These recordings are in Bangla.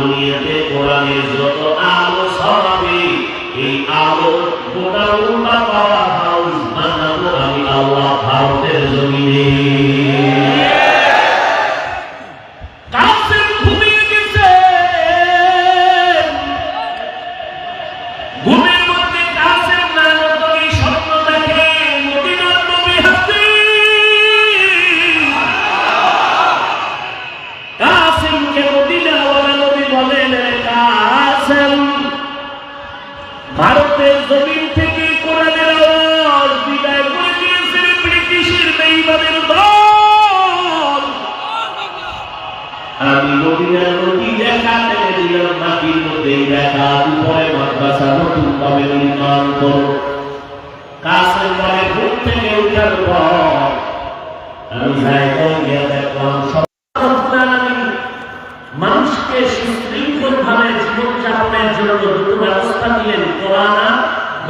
দুনিয়াতে কোরআনের যত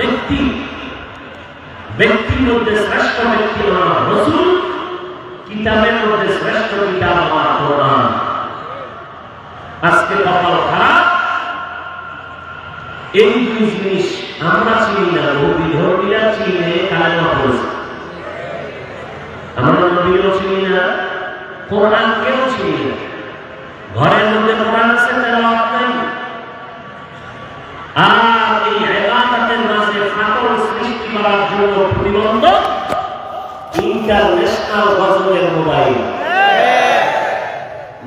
ব্যক্তি, ব্যক্তির মধ্যে শ্রেষ্ঠ ব্যক্তি আমার রসুল, কিতাবের মধ্যে শ্রেষ্ঠ কিতাব আমার কোরআন। আজকে কপাল খারাপ। এই দুই জিনিস আমরা চিনি না নবী ধর্মীরা চিনে কালেমা আমরা নবীও চিনি না কোরআন কেউ চিনি না। ঘরের মধ্যে কোরআন আছে নাই। আর এই ইবাদতের মাঝে ফাটল সৃষ্টি করার জন্য প্রতিবন্ধক ইন্টারন্যাশনাল গজলের মোবাইল।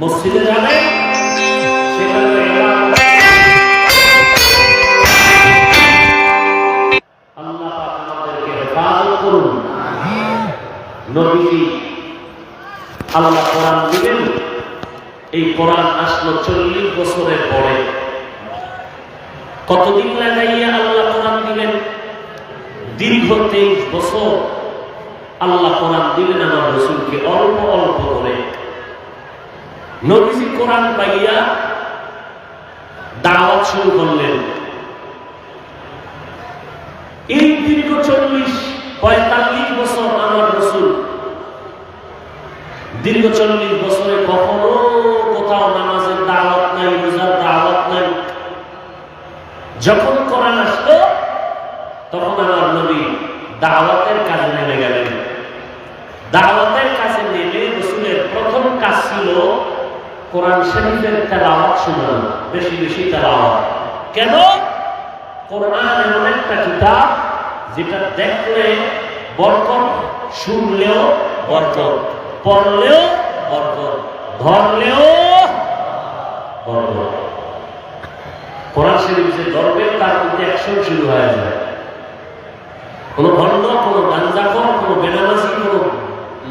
মসজিদে যাবে এই কোরআন আসলো চল্লিশ বছরের পরে। কতদিন লাগাইয়া আল্লাহ দীর্ঘ তেইশ বছর আল্লাহ কোরআন দিলেন আমার রসুলকে অল্প অল্প করে। নবীজি কোরআন পাইয়া দাওয়াত শুরু করলেন। এই দীর্ঘ চল্লিশ, পঁয়তাল্লিশ বছর আমার রসুল। দীর্ঘ চল্লিশ বছরে কখনো কোথাও নামাজের দাওয়াত নাই, রোজার দাওয়াত নাই। যখন কোরআন আসতো তখন আমার দাওয়াতের কাজে নেমে গেলেন। দাওয়াতের কাজে নেমে রসুলের প্রথম কাজ ছিল কোরআন শরীফের তেলাওয়াত শোনানো, বেশি বেশি তেলাওয়াত। কেন? কোরআন এমন একটা কিতাব যেটা দেখলে বরকত, শুনলেও বরকত, পড়লেও বরকত, ধরলেও বরকত। কোরআন শরীফ যে ধরবে, তার মধ্যে অ্যাকশন শুরু হয়ে যায়। কোনো ভণ্ড, কোনো গাঞ্জাকর কোনো বেনামাজি, কোনো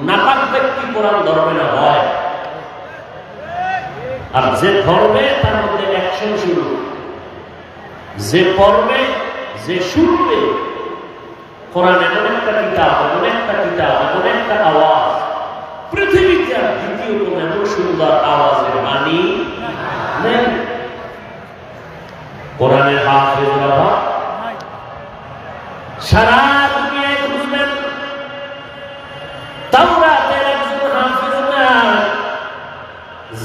নাপাক ব্যক্তি কোরআন ধরবে না হয় আর যে ধরবে, তার মধ্যে অ্যাকশন শুরু। যে পড়বে, যে শুনবে, কোরআন এমন একটা কিতাব, এমন একটা কিতাব, এমন একটা আওয়াজ। পৃথিবীতে আর দ্বিতীয় কোন এমন সুন্দর আওয়াজের বাণী নেই কোরআনের হাফেজ বাবা সারা দুনিয়ায় খুঁজবেন তাওরাতের একজন হাফেজ না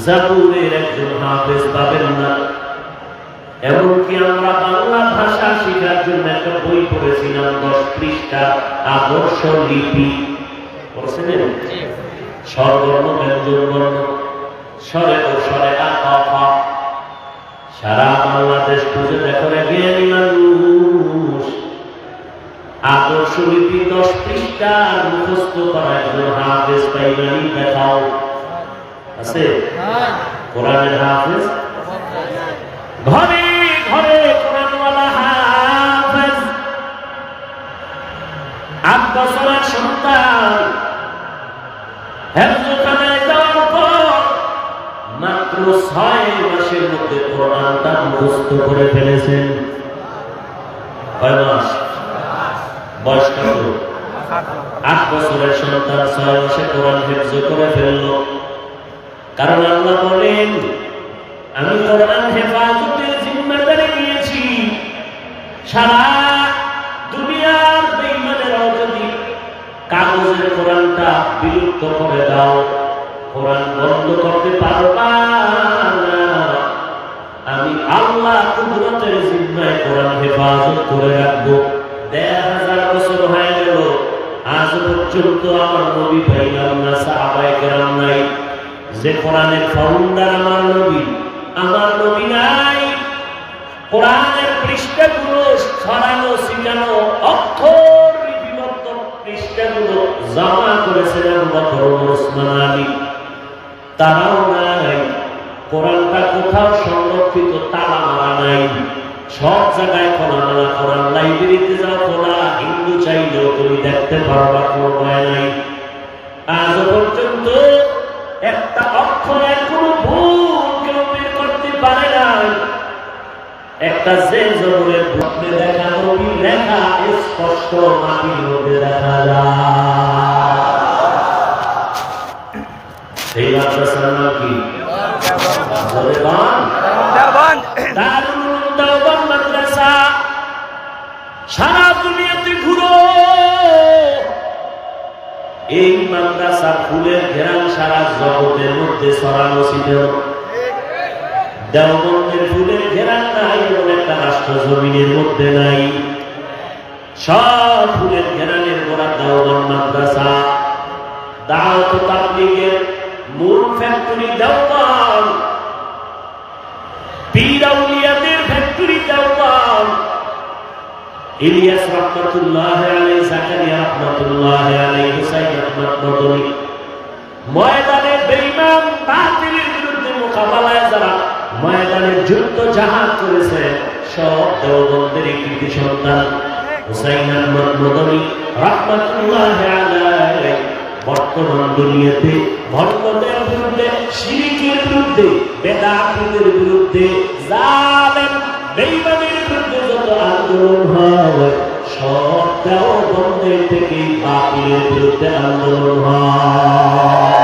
জাবুরের একজন হাফেজ পাবেন না। এমনকি আমরা বাংলা ভাষা শেখার জন্য একটা বই পড়েছিলাম, দশ পৃষ্ঠা আদর্শ লিপি। পড়েছিলেন? স্বরবর্ণ ব্যঞ্জন বর্ণ। স্বরে ও আ সারা বাংলাদেশ খুঁজে দেখো জ্ঞানী মানুষ। আদর্শ লিপি দশ পৃষ্ঠা মুখস্থ করা একজন হাফেজ পাইবানি দেখাও। আছে? কোরআনের হাফেজ? ঘরে ঘরে কোরআনওয়ালা হাফেজ। আট বছরের সন্তান। হেফজখানায় যাওয়ার পর মাত্র ছয় মাসের মধ্যে কোরআন মুখস্থ করে ফেলেছেন। কয় বয়স কত? আট বছরের সন্তান ছয় মাসে কোরআন হেফজ করে ফেলল। কারণ আল্লাহ বলেন, আমি কোরআন হেফাজতের জিম্মাদারি নিয়েছি সারা দুনিয়ার বেঈমানেরাও যদি কাগজের কোরআনটা বিলুপ্ত করে দাও, কোরআন বন্ধ করতে পারবা আমি আল্লাহ কুদরতের জিম্মায় কোরআন হেফাজত করে রাখব। দেড় হাজার বছর হয়ে গেল, আজ পর্যন্ত আমার নবী পাইলাম না, সাহাবায়ে কেরাম নাই। যে কোরআনের ফাউন্ডার আমার নবী আমার নবী নাই। কোরআনের পৃষ্ঠাগুলো ছড়ানো, ছিটানো, অক্ষর লিপিবদ্ধ পৃষ্ঠাগুলো জমা করেছিলেন বকর ওসমান আলী। তারাও নাই। কোরআনটা কোথাও সংরক্ষিত, তালা মারা নাই। সব জায়গায় খোলা মারা কোরআন লাইব্রেরিতে যাও, খোলা। হিন্দু চাইলেও তুমি দেখতে পারবা, কোনো ভয় নাই। আজ পর্যন্ত একটা অক্ষরের কোনো ভুল কেউ বের করতে পারে না। একটা যে জবরের দেখা লেখা স্পষ্ট মাটির মধ্যে দেখা যায়। সেই মাদ্রাসার নাম কি? সারা দুনিয়াতে ঘুরো। এই মাদ্রাসা ফুলের ঘেরান সারা জগতের মধ্যে ছড়ানো ছিল। দেওবন্দের ফুলের ঘেরান নাই এমন একটা রাষ্ট্র জমিনের মধ্যে নাই। সব ফুলের ঘেরানের গোড়া দেওবন্দ মাদ্রাসা। দাওয়াত তাবলীগের মূল ফ্যাক্টরি ফ্যাক্টরি ইলিয়াস রহমতুল্লাহ জাকারিয়া রহমতুল্লাহ হুসাইন ময়দানে বেঈমান বাতিলের বিরুদ্ধে মোকাবেলায় যারা ময়দানে যুদ্ধ জাহাজ করেছে, সব দেওবন্দের কৃতি সন্তান, হুসাইন আহমদ মদনী রহমতুল্লাহ আলাই বর্তমান দুনিয়াতে ভণ্ডদের বিরুদ্ধে, শিরিকের বিরুদ্ধে, বেদাতীদের বিরুদ্ধে, জালেম বেঈমানের বিরুদ্ধে যত আন্দোলন হয়, সব দেওবন্দের থেকে বাতিলের বিরুদ্ধে আন্দোলন হয়।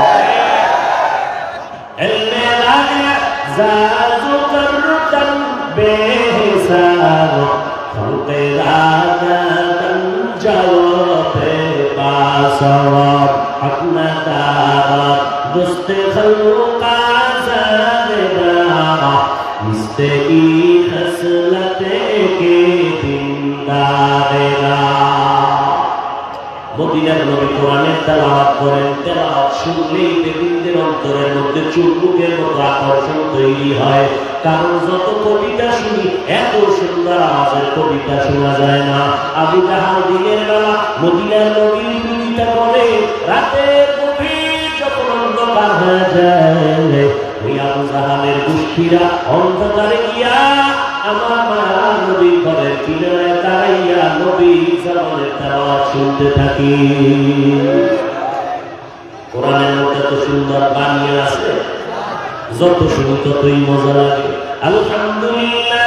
মদিনার নবী কোরআনের তেলাওয়াত করেন তেলাওয়াত শুনলেই বেদিনদের অন্তরের মধ্যে চুলমুখের মতো আকর্ষণ তৈরি হয়। কারণ যত কবিতা শুনি, এত সুন্দর আওয়াজের কবিতা শোনা যায় না। আবু জাহাল দিনের বেলা মদিনার নবীর বিরোধিতা করে তেলাওয়াত শুনতে থাকি। কোরআনের মধ্যে তো সুন্দর বানিয়ে আছে। যত শুনি ততই মজা লাগে। আলহামদুলিল্লাহ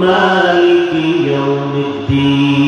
মালিক ইয়াউমিদ্দিন।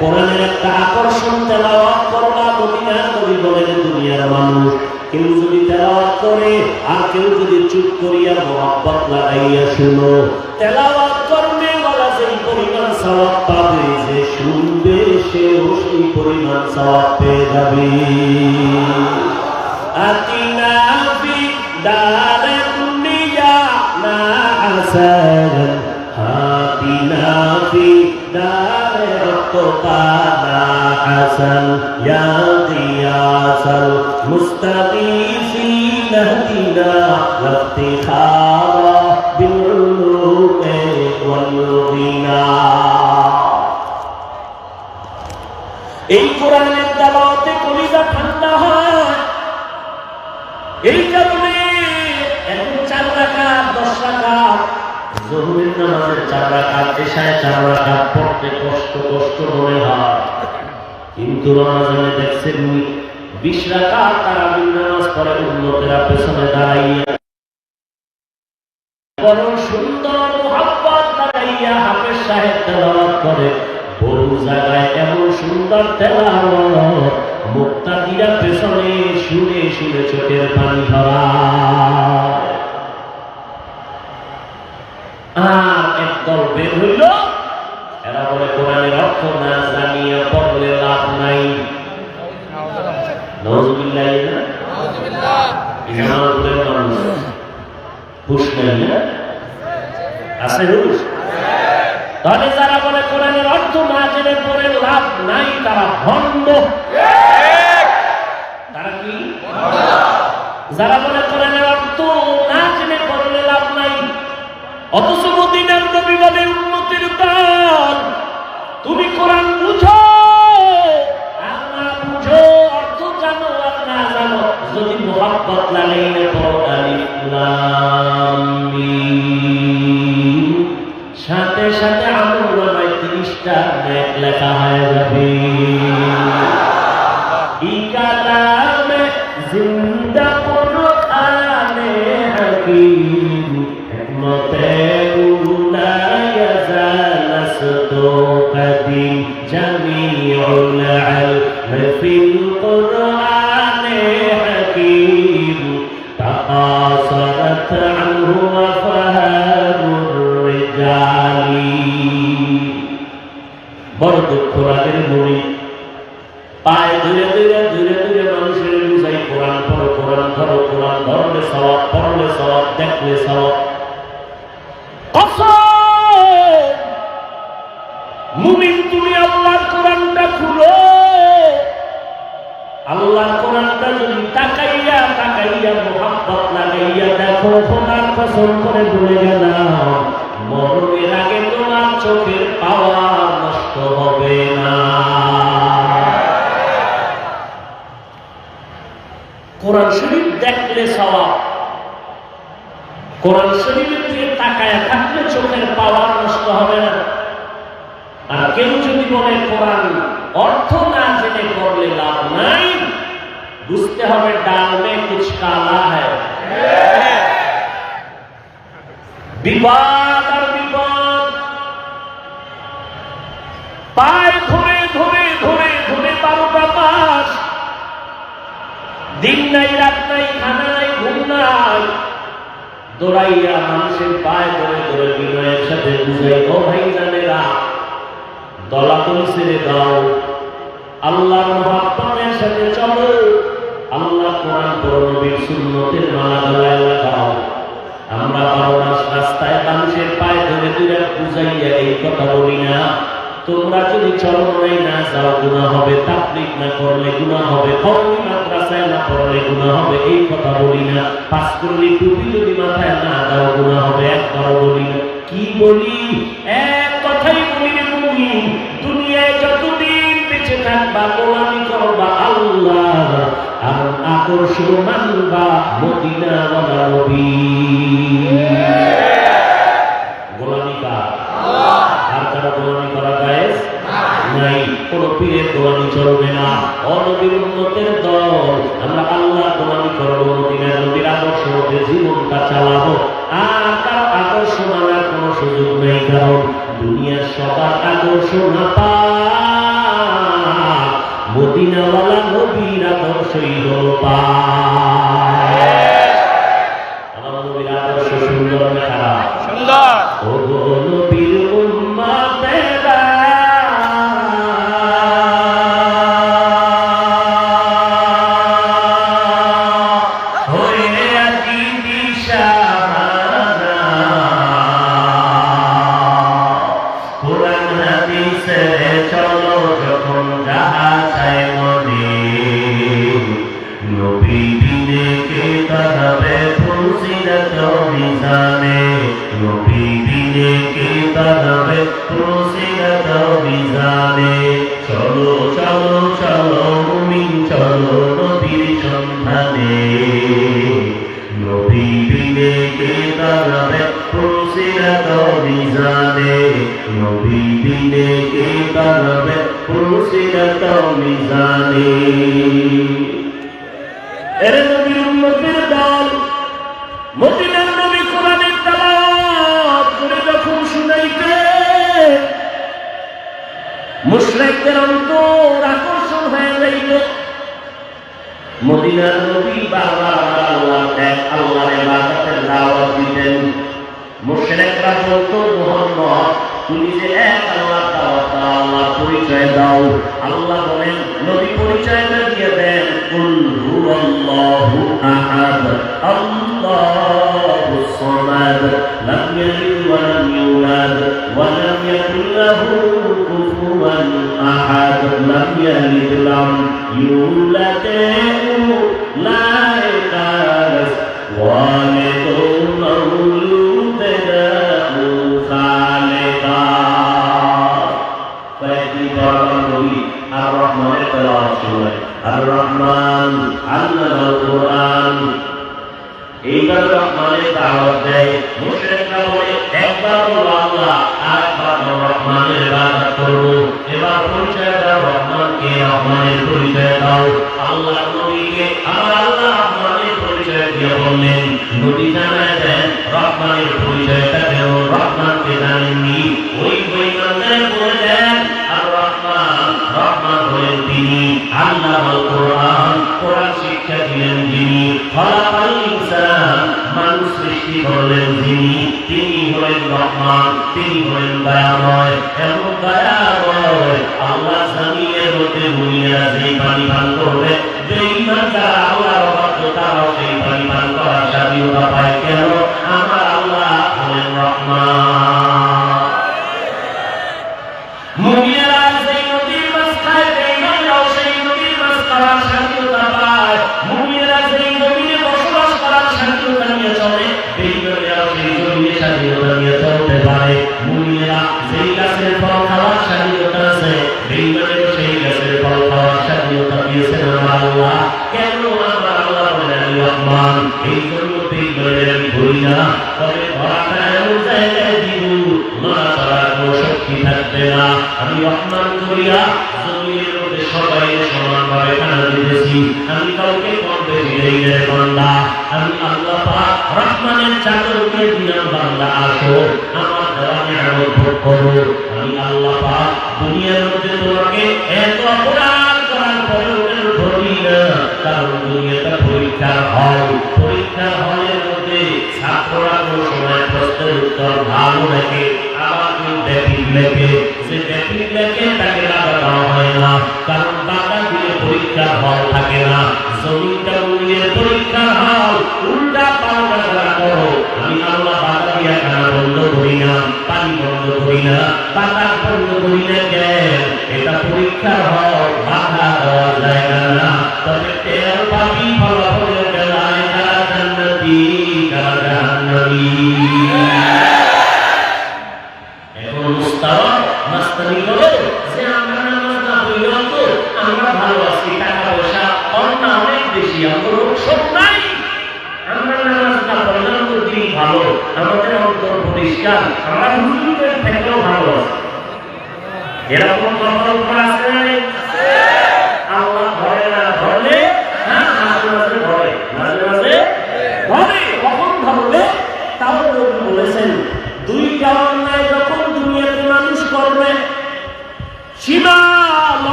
কোরআনের একটা আকর্ষণ তেলাওয়াত করো না, মদিনার নবী বলেন দুনিয়ার মানুষ। কেউ যদি তেলাওয়াত করে, আর কেউ যদি চুপ করিয়া মোহাব্বত লাগাইয়া শুনো। তেলাওয়াত করবে বলা সেই পরিমাণ সওয়াব পাবে, যে শুনবে সেও সেই পরিমাণ সওয়াব পেয়ে যাবে। আতিনা ফি দারান নিয়া না আসার আতিনা ফি দারান عقبانا حسن يا غياث المستغيثين اهدنا وافتخارا بالعلوم والغنى এই কোরআনের দাবাতে কলিজা ঠান্ডা হয় এই কারণে জহুরের নামাজের চার রাকাত এশায় চার রাকাত পড়তে কষ্ট কষ্ট মনে হয়। কিন্তু রমাজানে দেখছেন বিশ রাকাত তারা নামাজ পড়ে উন্নতেরা পেছনে দাঁড়াইয়া। বড় সুন্দর দাঁড়াইয়া হাফেজ সাহেব তেলাওয়াত করে, বহু জায়গায় এমন সুন্দর তেলাওয়াত, মুক্তাদিরা পেছনে শুনে শুনে চোখের পানি ধরা আর একদল বের হইল। এরা বলে কোরআনের অর্থ না জানিয়ে পড়লে লাভ নাই। নজবিল্লাহ না? হুশ নাই না? আছে হুশ তাহলে যারা বলে কোরআনের অর্থ না জেনে পড়ে লাভ নাই তারা ভণ্ড। তারা কি? যারা বলে কোরআনের অর্থ না জেনে পড়লে লাভ নাই অথচ মদিনার নবী বলে উন্নতির দান তুমি কোরআন বুঝো আর না জানো, আর না জানো যদি মোহাব্বত। সাথে সাথে আমল নামায় তিরিশটা লেখা হয়ে যাবে নাই, রাত নাই, খানা নাই, ঘুম নাই। দৌড়াইয়া মানুষের পায়ে ধরে ধরে বিনয়ের সাথে বুঝাই ও ভাই জানেরা দলাতল ছেড়ে দাও। আল্লাহর মহাত্মাদের সাথে চলো। আল্লাহ কোরআন পড়ো সুন্নতের মালা গলায় লাগাও। আমরা বারো মাস রাস্তায় মানুষের পায়ে ধরে ধরে বুঝাইয়া এই কথা বলি না। তোমরা যদি চরমনাই না যাও গুণা হবে, তাবলিগ না করলে গুণা হবে কওমি মাদ্রাসায় না পড়লে গুণা হবে, এই কথা বলি না। পাস করলে টুপি যদি মাথায় না দাও গুণা হবে, একবারও বলি না। কি বলি? এক কথাই বলি রে মুমিন দুনিয়ায় যতদিন বেঁচে থাকবা, গোলামি করবা, আল্লাহ আর আকর্ষণ মানবা মদিনা নবী। কোন পীরের গোলামি চলবে না। অনবীর উন্নতের দল আমরা আল্লাহ গোলামি করব মদিনার নবীর আদর্শ মধ্যে জীবনটা চালাবো। আর কারও আদর্শ মানার কোনো সুযোগ নেই কারণ দুনিয়ার সবার আদর্শ না পা মদিনাওয়ালা নবীর আদর্শই হল পা আমার নবীর আদর্শ সুন্দর না খারাপ? সুন্দর। ও মুশরিকদের অন্তর আকর্ষণ হয়ে যাইত মদিনার নবী বারবার আল্লাহ এক আল্লাহর ইবাদতের দাওয়াত দিতেন। মুশরিকরা মুহাম্মদ তুমি যে এক আল্লাহ দাওয়াত দাও, আল্লাহ পরিচয় দাও। আল্লাহ বলেন নবী পরিচয়টা দিয়ে দেন। কুল হুয়াল্লাহু আহাদ আল্লাহু সামাদ লাম ইয়ালিদ ইউলাদ ইয়াকুল লাহু কুফুয়ান আহাদ লাম ইয়ালিদ লাম ইউলাদ লা ইলাহা والد مولود له خالقا কয়েকদিন পর নবী আর রহমানের তেলাওয়াত শুনলেন আর রহমান আল্লাহ কোরআন এইবার রহমানের দাওয়াত দেয় মুশরিকরা বলে একবার বলো আল্লাহ আর বলো রহমানের ইবাদত শিক্ষা দিলেন যিনি। মানুষ সৃষ্টি করলেন যিনি। তিনি হলেন রহমান। তিনি হলেন দয়াময় এবং দয়াময় সবাই সমানভাবে খানা দিতেছি আমি কাউকে বেশি দেই রে বান্দা আমি আল্লাহ পাক রহমানের উপরে দিলাম বান্দা আসো আমার দেওয়া নিয়ামত ভোগ করো আমি আল্লাহ পাক দুনিয়ার মধ্যে তোমাকে এত অপরাধ করার পরেও কেন ধরি না কারণ দুনিয়াটা পরীক্ষার হল। পরীক্ষার হলের মধ্যে ছাত্ররা কোনো সময় প্রশ্নের উত্তর ভালো লেখে আবার কেউ সে ব্যাপিক লেখে তাকে টাকা দেওয়া হয় না, কারণ টাকা পরীক্ষার হল না। জমিটা বাধা দেওয়া যায় না। তবে তেল পাবি, ফলাফলের বেলায় কারা জান্নাতি, কারা জাহান্নামী? আমরা হিন্দুদের থেকেও ভালো। এরকম উপর আছে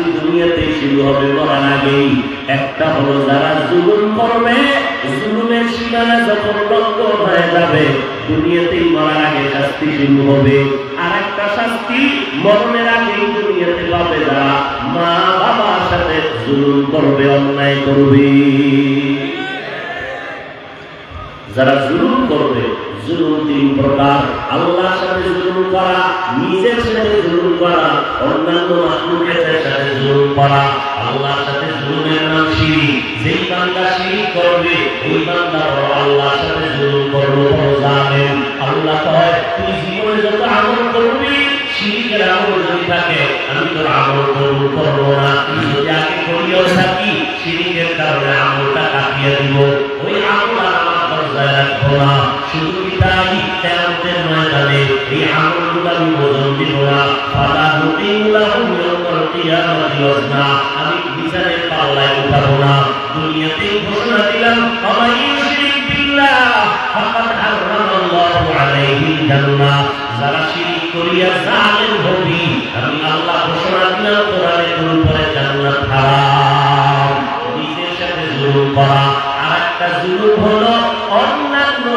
শাস্তি দুনিয়াতে শুরু হবে মরার আগেই। একটা হলো যারা জুলুম করবে, জুলুমের সীমানা যখন লঙ্ঘন হয়ে যাবে, দুনিয়াতেই মরার আগে শাস্তি শুরু হবে। আর একটা শাস্তি, মরণের আগেই দুনিয়াতে পাবে যারা মা বাবার সাথে জুলুম করবে, অন্যায় করবে। যারা জুলুম করবে, জুলুম তিন প্রকার। আল্লাহর সাথে জুলুম করা, নিজের সাথে জুলুম করা, অন্যান্য মাহলুকের সাথে জুলুম করা। আল্লাহর সাথে জুলুমের নাম শিরিক। যেই বান্দা শিরিক করবে, ওই বান্দা আল্লাহর সাথে জুলুম করব জানেন আল্লাহ কয়, তুই জীবনে যত আমল করবি শিরিক শিরিকের আমল যদি থাকে, আমি তোর আমল কবুল করব না। যদি আগে করিয়াও থাকি, শিরিকের কারণে আমলটা কাটিয়ে দিব। দরজায় না শুধু তাই? তেমতের ময়দানে এই আমলগুলো আমি ওজন দিব না ফালা হুতিউলাহুম ইয়াউমাল কিয়ামাতি ওয়াজনা, আমি বিচারের পাল্লায় উঠাবো না। দুনিয়াতেই ঘোষণা দিলাম আমাই ইউশরিক বিল্লাহ, ফাকাদ হারামাল্লাহু আলাইহিল জান্নাহ। যারা শিরিক করিয়া জালেম হবি, আমি আল্লাহ ঘোষণা দিলাম কোরআনে কোরআনের উপরে জান্নাত হারাম। নিজের সাথে জুলুম করা আর একটা জুলুম হলো অন্যান্য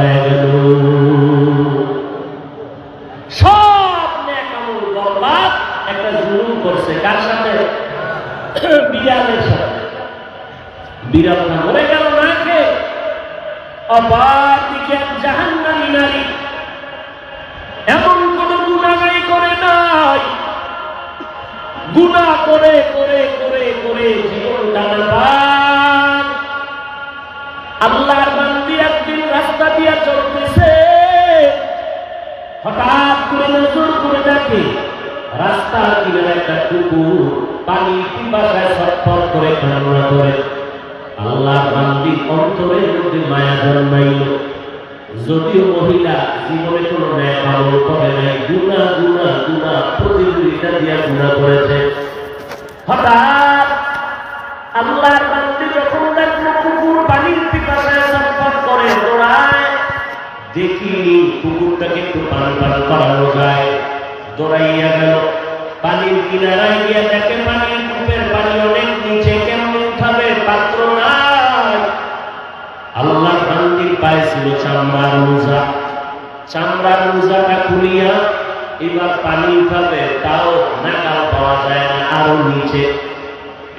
হয়ে গেল সব নেক বরবাদ একটা জুলুম করছে। কার সাথে? বিড়ালের সাথে। বিড়ালটা মরে গেল, না খেয়ে। অবার দিকে জাহান্নামী নারী এমন কোন গুণাগাই করে নাই। গুণা করে দেখে রাস্তার কিনারে একটা কুকুর পানি পিপাসায় ছটফট করে কান্না করে। আল্লাহর বান্দির অন্তরের মধ্যে মায়া জন্মাইল। যদিও মহিলা জীবনে কোনো ন্যায় পালন করে নাই, গুণা গুণা গুণা, প্রতিযোগিতা দিয়া গুণা করেছে। হঠাৎ আল্লাহর বান্দি যখন দেখল কুকুর পানির পিপাসায় ছটফট করে দৌড়ায়। দেখি কুকুরটাকে একটু পানি পান করানো যায়। দৌড়াইয়া গেল। পানির কিনারায় গিয়া দেখে পানির কূপের পানি অনেক নিচে কেমন উঠাবে, পাত্র নাই। আল্লাহ বান্দির পায়ে ছিল চামড়ার মোজা। চামড়ার মোজাটা খুলিয়া এবার পানি উঠাবে, তাও নাকাল পাওয়া যায় না আরও নিচে।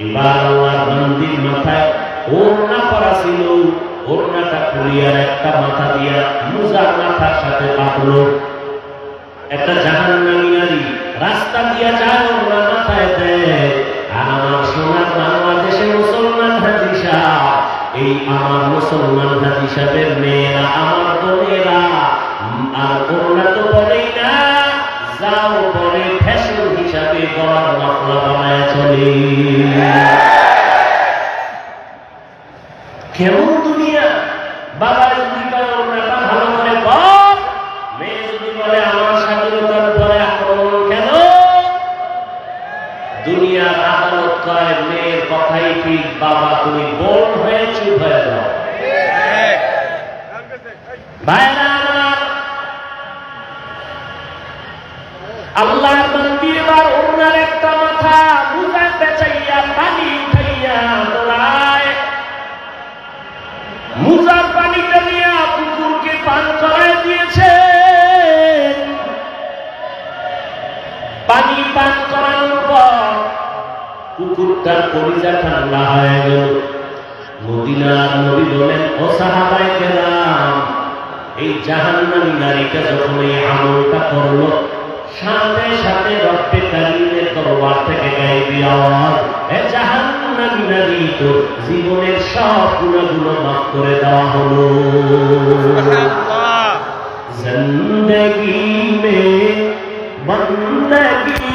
এবার আল্লাহ বান্দির মাথায় ওড়না পরা ছিল। ওড়নাটা খুলিয়ার একটা মাথা দিয়া মোজার মাথার সাথে বাঁধলো। একটা জাহান নামি নারী রাস্তা দিয়া যায় ওরা মাথায় দেয় আমার সোনার বাংলাদেশে মুসলমান হাজি এই আমার মুসলমান হাজি সাহেবের মেয়েরা, আমার বোনেরা আর ওরা তো পরেই না, যাও পরে ফ্যাশন হিসাবে গলার মাফলা বানায় চলে। কুকুরটার কলিজা ঠান্ডা হয়ে গেল। মদিনার নবী বলেন ও সাহাবাই এই জাহান্নামী নারীটা যখন এই আমলটা করল সাথে সাথে রক্তে কালিমের দরবার থেকে গাইবি আওয়াজ এ জাহান্নামী নারী তো জীবনের সব গুণাগুলো মাফ করে দেওয়া হলো। জিন্দগি মে বন্দগি